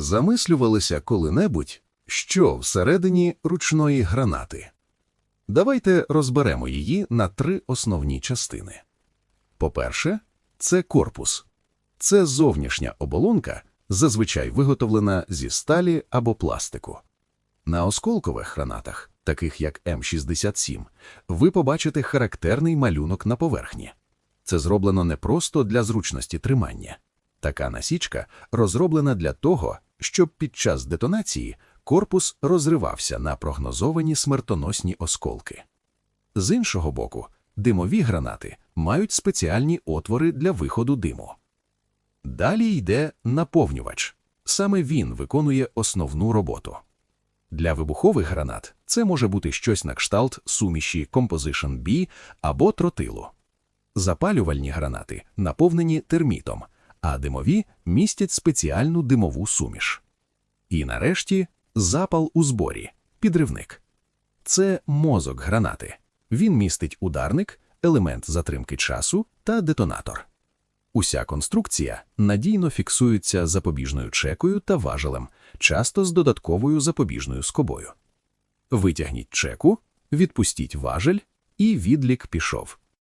Замислювалися коли-небудь, що всередині ручної гранати. Давайте розберемо її на три основні частини. По-перше, це корпус. Це зовнішня оболонка, зазвичай виготовлена зі сталі або пластику. На осколкових гранатах, таких як М67, ви побачите характерний малюнок на поверхні. Це зроблено не просто для зручності тримання. Така насічка розроблена для того, щоб під час детонації корпус розривався на прогнозовані смертоносні осколки. З іншого боку, димові гранати мають спеціальні отвори для виходу диму. Далі йде наповнювач. Саме він виконує основну роботу. Для вибухових гранат це може бути щось на кшталт суміші Composition B або тротилу. Запалювальні гранати наповнені термітом, а димові містять спеціальну димову суміш. І нарешті запал у зборі підривник. Це мозок гранати. Він містить ударник, елемент затримки часу та детонатор. Уся конструкція надійно фіксується запобіжною чекою та важелем, часто з додатковою запобіжною скобою. Витягніть чеку, відпустіть важель, і відлік пішов.